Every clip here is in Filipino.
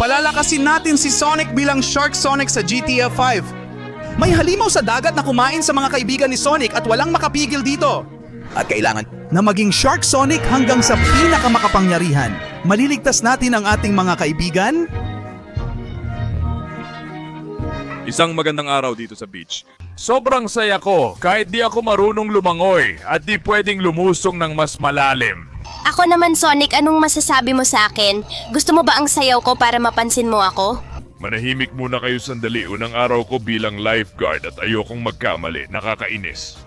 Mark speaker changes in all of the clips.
Speaker 1: Palalakasin natin si Sonic bilang Shark Sonic sa GTA 5. May halimaw sa dagat na kumain sa mga kaibigan ni Sonic at walang makapigil dito. At kailangan na maging Shark Sonic hanggang sa pinakamakapangyarihan. Maliligtas natin ang ating mga kaibigan
Speaker 2: Isang magandang araw dito sa beach. Sobrang saya ko kahit di ako marunong lumangoy at di pwedeng lumusong ng mas malalim.
Speaker 3: Ako naman, Sonic, anong masasabi mo sa akin? Gusto mo ba ang sayaw ko para mapansin mo ako?
Speaker 2: Manahimik muna kayo sandali. Unang araw ko bilang lifeguard at ayokong magkamali. Nakakainis.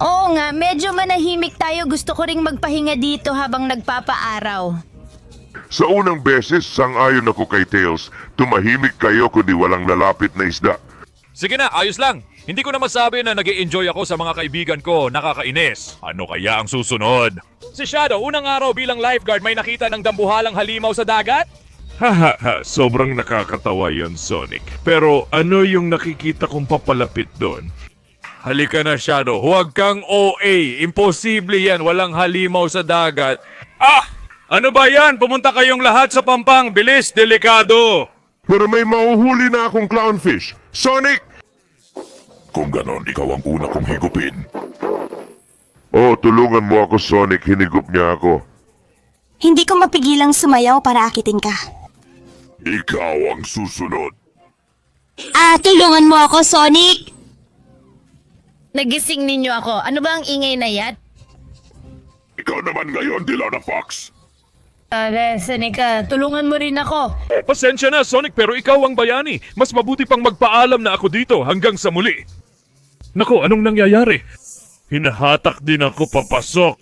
Speaker 4: Oo nga, medyo manahimik tayo. Gusto ko ring magpahinga dito habang nagpapaaraw.
Speaker 5: Sa unang beses, sang-ayon ako kay Tails. Tumahimik kayo kundi walang lalapit na isda.
Speaker 2: Sige na, ayos lang. Hindi ko na masabi na nag enjoy ako sa mga kaibigan ko. Nakakainis. Ano kaya ang susunod? Si Shadow, unang araw bilang lifeguard may nakita ng dambuhalang halimaw sa dagat? Hahaha, sobrang nakakatawa yon Sonic. Pero ano yung nakikita kong papalapit doon? Halika na, Shadow. Huwag kang OA. Imposible yan. Walang halimaw sa dagat. Ah! Ano ba yan? Pumunta kayong lahat sa pampang. Bilis, delikado.
Speaker 5: Pero may mauhuli na akong clownfish. Sonic! Kung ganon, ikaw ang una kong higupin. Oh, tulungan mo ako, Sonic. Hinigup niya ako.
Speaker 3: Hindi ko mapigilang sumayaw para akitin ka.
Speaker 5: Ikaw ang susunod.
Speaker 3: Ah, tulungan mo ako, Sonic!
Speaker 4: Nagising ninyo ako. Ano ba ang ingay na yan?
Speaker 5: Ikaw naman ngayon, Dilana Fox.
Speaker 4: Uh, Seneca, tulungan mo rin ako.
Speaker 2: Pasensya na, Sonic, pero ikaw ang bayani. Mas mabuti pang magpaalam na ako dito hanggang sa muli. Nako, anong nangyayari? Hinahatak din ako papasok.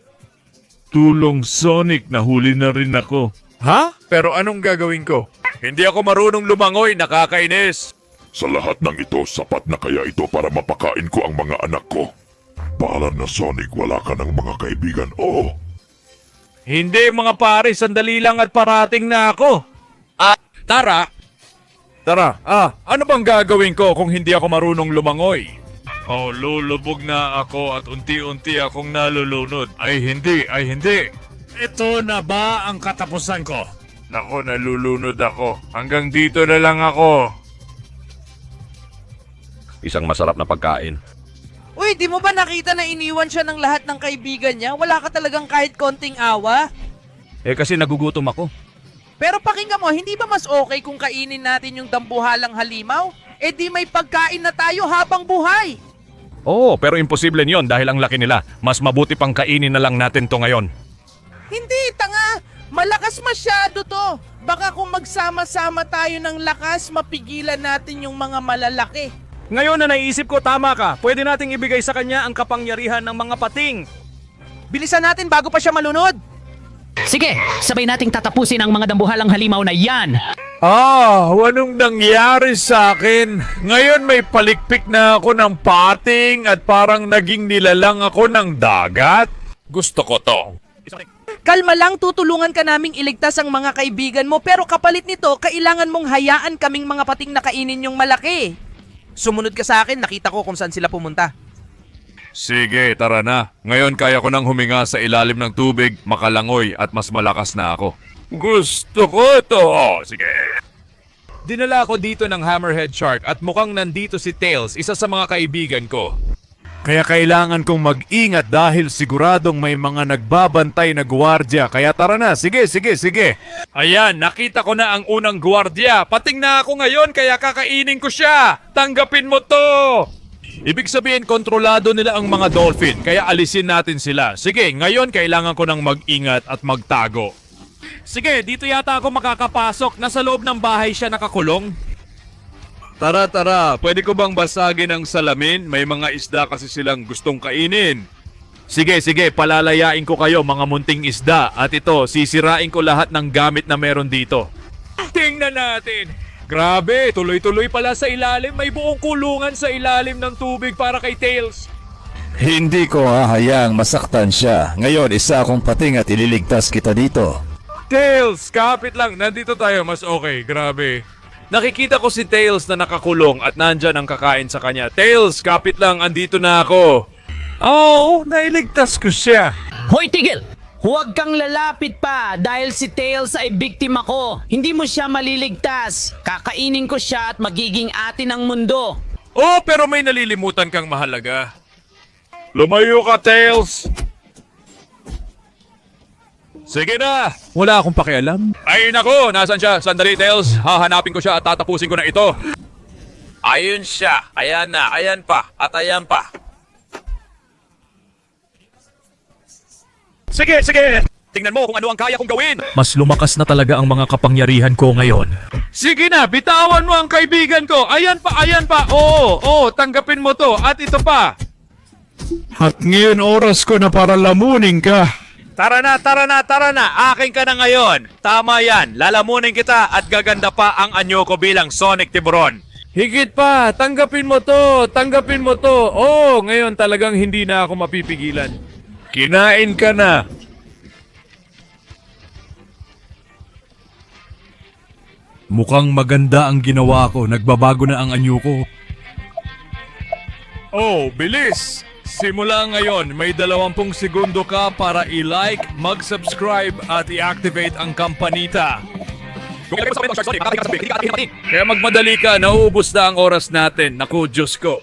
Speaker 2: Tulong, Sonic, nahuli na rin ako. Ha? Pero anong gagawin ko? Hindi ako marunong lumangoy, nakakainis.
Speaker 5: Sa lahat ng ito, sapat na kaya ito para mapakain ko ang mga anak ko. Paalam na Sonic, wala ka ng mga kaibigan. Oo.
Speaker 2: Hindi mga pare, sandali lang at parating na ako. Ah, Tara. Tara, ah, ano bang gagawin ko kung hindi ako marunong lumangoy? Oh, lulubog na ako at unti-unti akong nalulunod. Ay hindi, ay hindi. Ito na ba ang katapusan ko? Nako, nalulunod ako. Hanggang dito na lang ako.
Speaker 6: Isang masarap na pagkain.
Speaker 7: Uy, di mo ba nakita na iniwan siya ng lahat ng kaibigan niya? Wala ka talagang kahit konting awa?
Speaker 6: Eh kasi nagugutom ako.
Speaker 7: Pero pakinggan mo, hindi ba mas okay kung kainin natin yung dambuhalang halimaw? Eh di may pagkain na tayo habang buhay.
Speaker 6: Oo, pero imposible yon dahil ang laki nila. Mas mabuti pang kainin na lang natin to ngayon.
Speaker 7: Hindi, tanga! Malakas masyado to. Baka kung magsama-sama tayo ng lakas, mapigilan natin yung mga malalaki.
Speaker 6: Ngayon na naisip ko, tama ka. Pwede nating ibigay sa kanya ang kapangyarihan ng mga pating.
Speaker 7: Bilisan natin bago pa siya malunod.
Speaker 8: Sige, sabay nating tatapusin ang mga dambuhalang halimaw na yan.
Speaker 2: Ah, anong nangyari sa akin? Ngayon may palikpik na ako ng pating at parang naging nilalang ako ng dagat. Gusto ko to.
Speaker 7: Kalma lang, tutulungan ka naming iligtas ang mga kaibigan mo pero kapalit nito, kailangan mong hayaan kaming mga pating na kainin yung malaki. Sumunod ka sa akin, nakita ko kung saan sila pumunta.
Speaker 2: Sige, tara na. Ngayon kaya ko nang huminga sa ilalim ng tubig, makalangoy at mas malakas na ako. Gusto ko to. Oh, sige. Dinala ako dito ng Hammerhead Shark at mukhang nandito si Tails, isa sa mga kaibigan ko. Kaya kailangan kong mag-ingat dahil siguradong may mga nagbabantay na gwardiya. Kaya tara na, sige, sige, sige. Ayan, nakita ko na ang unang gwardiya. Pating na ako ngayon kaya kakainin ko siya. Tanggapin mo to! Ibig sabihin, kontrolado nila ang mga dolphin, kaya alisin natin sila. Sige, ngayon kailangan ko nang mag-ingat at magtago. Sige, dito yata ako makakapasok. Nasa loob ng bahay siya nakakulong. Tara, tara. Pwede ko bang basagin ang salamin? May mga isda kasi silang gustong kainin. Sige, sige. Palalayain ko kayo, mga munting isda. At ito, sisirain ko lahat ng gamit na meron dito. Tingnan natin. Grabe, tuloy-tuloy pala sa ilalim. May buong kulungan sa ilalim ng tubig para kay Tails.
Speaker 9: Hindi ko hahayaang masaktan siya. Ngayon, isa akong pating at ililigtas kita dito.
Speaker 2: Tails, kapit lang. Nandito tayo, mas okay. Grabe. Nakikita ko si Tails na nakakulong at nandyan ang kakain sa kanya. Tails, kapit lang. Andito na ako. Oo, oh, nailigtas ko siya.
Speaker 8: Hoy, tigil! Huwag kang lalapit pa dahil si Tails ay biktima ko. Hindi mo siya maliligtas. Kakainin ko siya at magiging atin ang mundo.
Speaker 2: Oh, pero may nalilimutan kang mahalaga. Lumayo ka, Tails! Sige na! Wala akong pakialam. Ay nako, nasan siya? Sandali, Tails. Hahanapin ko siya at tatapusin ko na ito. Ayun siya. Ayan na, ayan pa, at ayan pa. Sige, sige! Tingnan mo kung ano ang kaya kong gawin.
Speaker 6: Mas lumakas na talaga ang mga kapangyarihan ko ngayon.
Speaker 2: Sige na, bitawan mo ang kaibigan ko. Ayan pa, ayan pa. Oo, oo, tanggapin mo to. At ito pa.
Speaker 9: At ngayon oras ko na para lamunin ka.
Speaker 2: Tara na, tara na, tara na. Akin ka na ngayon. Tama yan. Lalamunin kita at gaganda pa ang anyo ko bilang Sonic Tiburon. Higit pa, tanggapin mo to, tanggapin mo to. Oh, ngayon talagang hindi na ako mapipigilan. Kinain ka na.
Speaker 6: Mukhang maganda ang ginawa ko. Nagbabago na ang anyo ko.
Speaker 2: Oh, bilis! Simula ngayon, may 20 segundo ka para i-like, mag-subscribe at i-activate ang kampanita. Kaya magmadali ka, nauubos na ang oras natin. Naku, Diyos ko.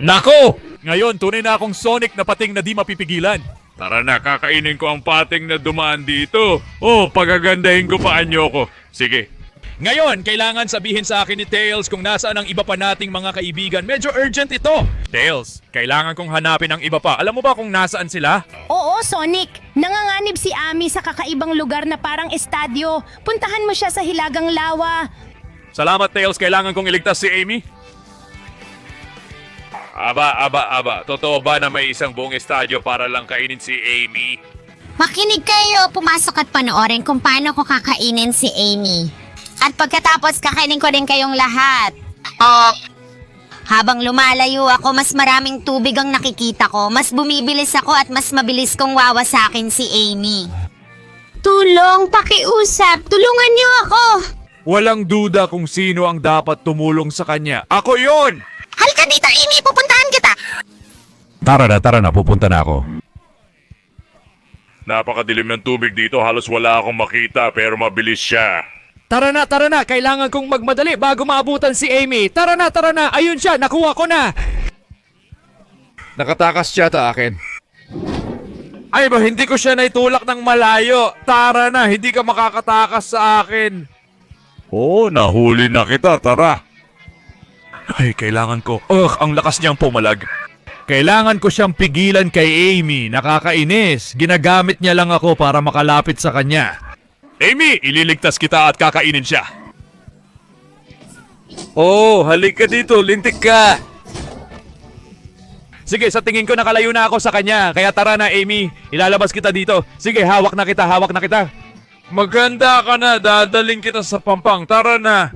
Speaker 2: Nako! Ngayon, tunay na akong Sonic na pating na di mapipigilan. Tara na, kakainin ko ang pating na dumaan dito. Oh, pagagandahin ko pa anyo ko. Sige. Ngayon, kailangan sabihin sa akin ni Tails kung nasaan ang iba pa nating mga kaibigan. Medyo urgent ito. Tails, kailangan kong hanapin ang iba pa. Alam mo ba kung nasaan sila?
Speaker 4: Oo, Sonic. Nanganganib si Ami sa kakaibang lugar na parang estadyo. Puntahan mo siya sa Hilagang Lawa.
Speaker 2: Salamat, Tails. Kailangan kong iligtas si Amy. Aba, aba, aba. Totoo ba na may isang buong estadyo para lang kainin si Amy?
Speaker 10: Makinig kayo, pumasok at panoorin kung paano ko kakainin si Amy. At pagkatapos, kakainin ko rin kayong lahat. Oh. Habang lumalayo ako, mas maraming tubig ang nakikita ko. Mas bumibilis ako at mas mabilis kong wawasakin si Amy. Tulong, pakiusap, tulungan niyo ako!
Speaker 2: Walang duda kung sino ang dapat tumulong sa kanya. Ako yon!
Speaker 10: Halika dito, Amy, pupuntahan kita!
Speaker 6: Tara na, tara na. Pupunta na ako.
Speaker 2: Napakadilim ng tubig dito. Halos wala akong makita pero mabilis siya.
Speaker 7: Tara na, tara na. Kailangan kong magmadali bago maabutan si Amy. Tara na, tara na. Ayun siya, nakuha ko na.
Speaker 2: Nakatakas siya ta akin. Ay ba, hindi ko siya naitulak ng malayo. Tara na, hindi ka makakatakas sa akin. Oo, nahuli na kita, tara. Ay, kailangan ko. Ugh, ang lakas niyang pumalag. Kailangan ko siyang pigilan kay Amy. Nakakainis. Ginagamit niya lang ako para makalapit sa kanya. Amy, ililigtas kita at kakainin siya. Oh, halik ka dito. Lintik ka. Sige, sa tingin ko nakalayo na ako sa kanya. Kaya tara na, Amy. Ilalabas kita dito. Sige, hawak na kita, hawak na kita. Maganda ka na. Dadaling kita sa pampang. Tara na.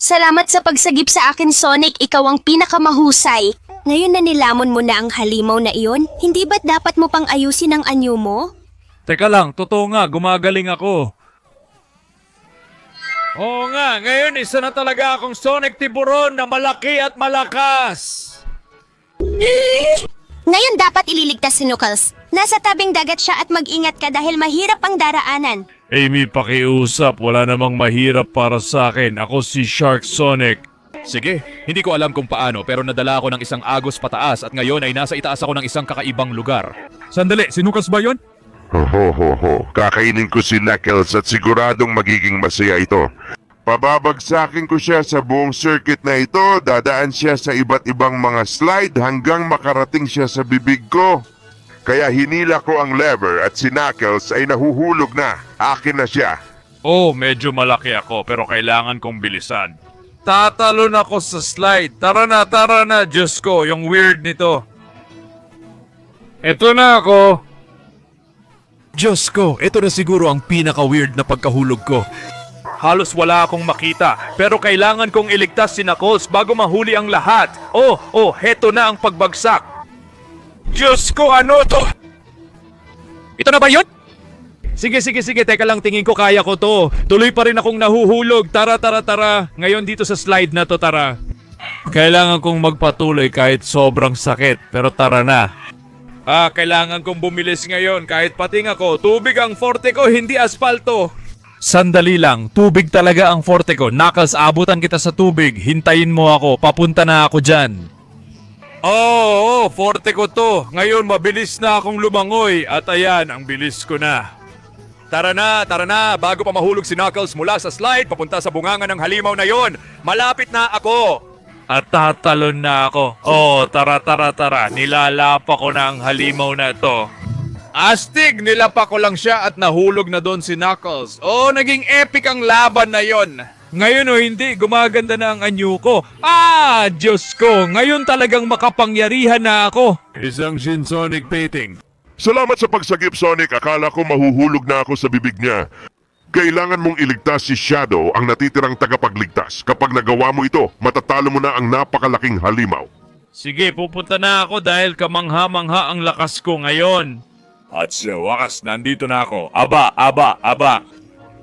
Speaker 3: Salamat sa pagsagip sa akin, Sonic. Ikaw ang pinakamahusay. Ngayon na nilamon mo na ang halimaw na iyon, hindi ba't dapat mo pang ayusin ang anyo mo?
Speaker 2: Teka lang, totoo nga, gumagaling ako. Oo nga, ngayon isa na talaga akong Sonic Tiburon na malaki at malakas.
Speaker 3: Ngayon dapat ililigtas si Knuckles. Nasa tabing dagat siya at mag-ingat ka dahil mahirap ang daraanan.
Speaker 2: Amy, pakiusap. Wala namang mahirap para sa akin. Ako si Shark Sonic. Sige, hindi ko alam kung paano pero nadala ako ng isang agos pataas at ngayon ay nasa itaas ako ng isang kakaibang lugar. Sandali, sinukas ba yon?
Speaker 5: Ho ho ho ho, kakainin ko si Knuckles at siguradong magiging masaya ito. Pababagsakin ko siya sa buong circuit na ito, dadaan siya sa iba't ibang mga slide hanggang makarating siya sa bibig ko. Kaya hinila ko ang lever at si Knuckles ay nahuhulog na. Akin na siya.
Speaker 2: Oh, medyo malaki ako pero kailangan kong bilisan. Tatalon ako sa slide. Tara na, tara na. Diyos ko, yung weird nito. Eto na ako. Diyos ko, ito na siguro ang pinaka-weird na pagkahulog ko. Halos wala akong makita, pero kailangan kong iligtas si Knuckles bago mahuli ang lahat. Oh, oh, heto na ang pagbagsak. Diyos ko, ano to? Ito na ba yun? Sige, sige, sige. Teka lang, tingin ko kaya ko to. Tuloy pa rin akong nahuhulog. Tara, tara, tara. Ngayon dito sa slide na to, tara. Kailangan kong magpatuloy kahit sobrang sakit. Pero tara na. Ah, kailangan kong bumilis ngayon kahit pating ako. Tubig ang forte ko, hindi asfalto.
Speaker 6: Sandali lang, tubig talaga ang forte ko. Knuckles, abutan kita sa tubig. Hintayin mo ako, papunta na ako dyan.
Speaker 2: Oo, oh, forte ko to. Ngayon mabilis na akong lumangoy at ayan, ang bilis ko na. Tara na, tara na, bago pa mahulog si Knuckles mula sa slide papunta sa bunganga ng halimaw na yon. Malapit na ako.
Speaker 6: At tatalon na ako. Oh, tara tara tara, nilalapa ko na ang halimaw na to.
Speaker 2: Astig, nilapa ko lang siya at nahulog na doon si Knuckles. Oh, naging epic ang laban na yon.
Speaker 6: Ngayon o hindi, gumaganda na ang anyo ko. Ah, Diyos ko, ngayon talagang makapangyarihan na ako.
Speaker 2: Isang Shinsonic painting.
Speaker 5: Salamat sa pagsagip, Sonic. Akala ko mahuhulog na ako sa bibig niya. Kailangan mong iligtas si Shadow ang natitirang tagapagligtas. Kapag nagawa mo ito, matatalo mo na ang napakalaking halimaw.
Speaker 6: Sige, pupunta na ako dahil kamangha-mangha ang lakas ko ngayon.
Speaker 2: At sa wakas, nandito na ako. Aba, aba, aba.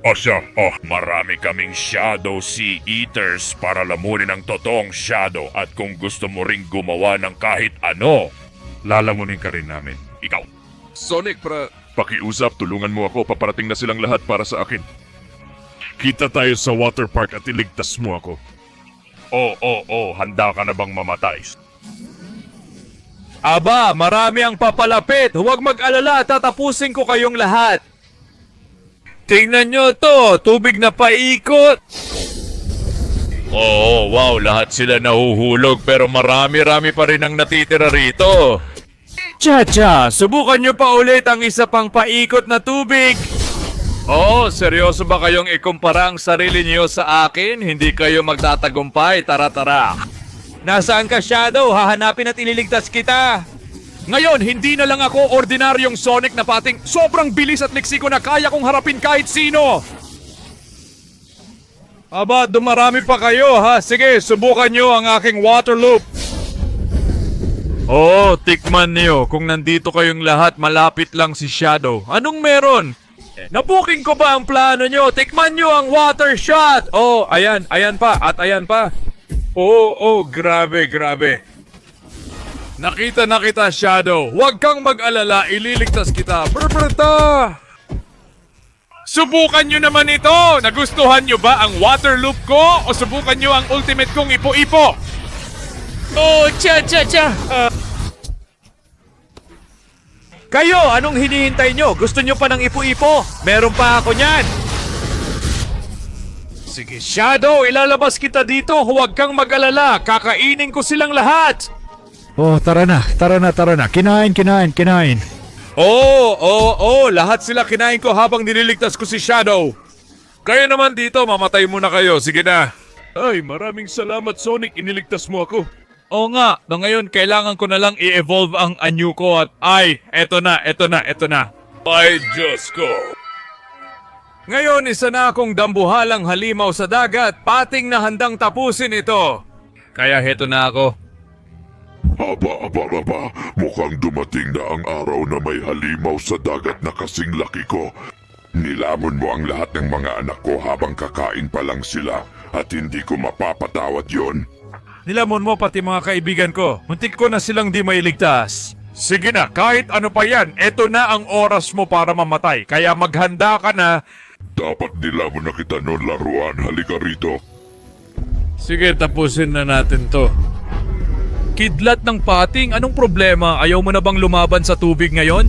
Speaker 2: O siya, oh, marami kaming Shadow Sea Eaters para lamunin ang totoong Shadow at kung gusto mo ring gumawa ng kahit ano, lalamunin ka rin namin. Ikaw. Sonic, para... Pakiusap, tulungan mo ako. Paparating na silang lahat para sa akin. Kita tayo sa water park at iligtas mo ako. Oo, oo, oo. Handa ka na bang mamatay?
Speaker 6: Aba, marami ang papalapit. Huwag mag-alala, tatapusin ko kayong lahat. Tingnan nyo to, tubig na paikot.
Speaker 2: Oo, wow, lahat sila nahuhulog pero marami-rami pa rin ang natitira rito.
Speaker 6: Cha-cha, subukan nyo pa ulit ang isa pang paikot na tubig.
Speaker 2: Oo, seryoso ba kayong ikumpara ang sarili niyo sa akin? Hindi kayo magtatagumpay, tara-tara.
Speaker 6: Nasaan ka, Shadow? Hahanapin at ililigtas kita.
Speaker 2: Ngayon, hindi na lang ako ordinaryong Sonic na pating sobrang bilis at liksi ko na kaya kong harapin kahit sino. Aba, dumarami pa kayo ha. Sige, subukan nyo ang aking water loop.
Speaker 6: Oo, tikman niyo. Kung nandito kayong lahat, malapit lang si Shadow. Anong meron? Nabuking ko ba ang plano nyo? Tikman nyo ang water shot!
Speaker 2: Oh, ayan, ayan pa, at ayan pa. Oo, oh, grabe, grabe. Nakita na kita, Shadow. Huwag kang mag-alala, ililigtas kita. Berberta! Subukan nyo naman ito! Nagustuhan nyo ba ang water loop ko? O subukan nyo ang ultimate kong ipo-ipo?
Speaker 6: Oh, cha cha cha! Ah. kayo, anong hinihintay nyo? Gusto nyo pa ng ipo-ipo? Meron pa ako niyan!
Speaker 2: Sige, Shadow, ilalabas kita dito. Huwag kang mag-alala. Kakainin ko silang lahat.
Speaker 9: Oh, tara na, tara na, tara na. Kinain, kinain, kinain.
Speaker 2: Oo, oo, oo. Lahat sila kinain ko habang nililigtas ko si Shadow. Kayo naman dito, mamatay muna kayo. Sige na. Ay, maraming salamat Sonic. Iniligtas mo ako.
Speaker 6: Oo nga, no ngayon kailangan ko na lang i-evolve ang anyo ko at ay, eto na, eto na, eto na.
Speaker 2: Ay, Diyos ko. Ngayon, isa na akong dambuhalang halimaw sa dagat, pating na handang tapusin ito.
Speaker 6: Kaya heto na ako.
Speaker 5: Aba, aba, aba. Mukhang dumating na ang araw na may halimaw sa dagat na kasing laki ko. Nilamon mo ang lahat ng mga anak ko habang kakain pa lang sila at hindi ko mapapatawad yon.
Speaker 6: Nilamon mo pati mga kaibigan ko. Muntik ko na silang di mailigtas.
Speaker 2: Sige na, kahit ano pa yan, eto na ang oras mo para mamatay. Kaya maghanda ka na.
Speaker 5: Dapat nilamon na kita noon laruan. Halika rito.
Speaker 6: Sige, tapusin na natin to. Kidlat ng pating, anong problema? Ayaw mo na bang lumaban sa tubig ngayon?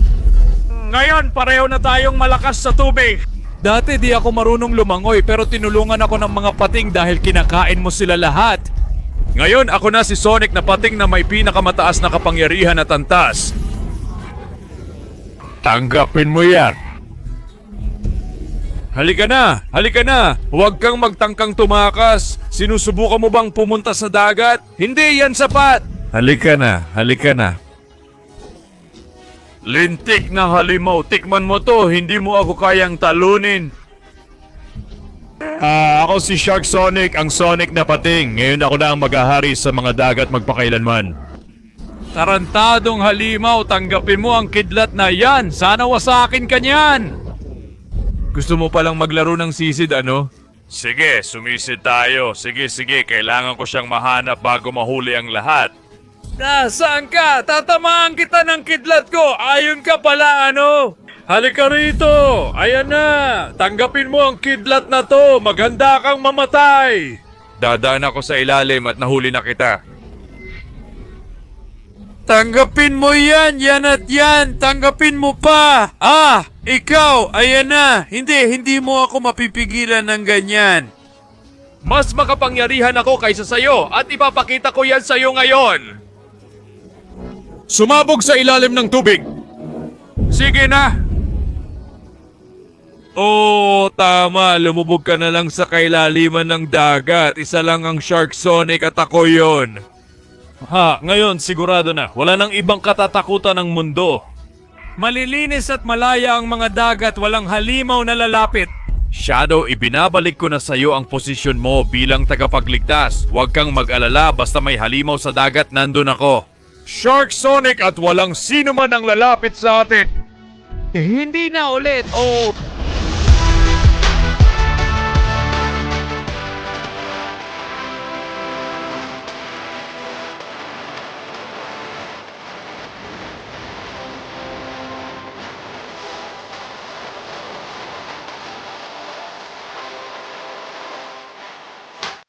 Speaker 2: Ngayon, pareho na tayong malakas sa tubig.
Speaker 6: Dati di ako marunong lumangoy pero tinulungan ako ng mga pating dahil kinakain mo sila lahat.
Speaker 2: Ngayon, ako na si Sonic na pating na may pinakamataas na kapangyarihan at antas. Tanggapin mo yan.
Speaker 6: Halika na! Halika na! Huwag kang magtangkang tumakas! Sinusubukan mo bang pumunta sa dagat? Hindi yan sapat! Halika na! Halika na! Lintik na halimaw! Tikman mo to! Hindi mo ako kayang talunin!
Speaker 2: Ah, ako si Shark Sonic, ang Sonic na pating. Ngayon ako na ang maghahari sa mga dagat magpakailanman.
Speaker 6: Tarantadong halimaw! Tanggapin mo ang kidlat na yan! Sana wasakin ka niyan! Gusto mo palang maglaro ng sisid ano?
Speaker 2: Sige, sumisid tayo. Sige, sige, kailangan ko siyang mahanap bago mahuli ang lahat. Nasaan ka? Tatamaan kita ng kidlat ko. Ayon ka pala, ano? Halika rito. Ayan na. Tanggapin mo ang kidlat na to. Maghanda kang mamatay. Dadaan ako sa ilalim at nahuli na kita. Tanggapin mo yan, yan at yan. Tanggapin mo pa. Ah, ikaw, ayan na. Hindi, hindi mo ako mapipigilan ng ganyan. Mas makapangyarihan ako kaysa sayo at ipapakita ko yan sa'yo ngayon. Sumabog sa ilalim ng tubig. Sige na. Oo, tama. Lumubog ka na lang sa kailaliman ng dagat. Isa lang ang Shark Sonic at ako yon. Ha, ngayon sigurado na. Wala nang ibang katatakutan ng mundo. Malilinis at malaya ang mga dagat, walang halimaw na lalapit. Shadow, ibinabalik ko na sa iyo ang posisyon mo bilang tagapagligtas. Huwag kang mag-alala basta may halimaw sa dagat nandun ako. Shark Sonic at walang sino man ang lalapit sa atin. Eh, hindi na ulit. Oh,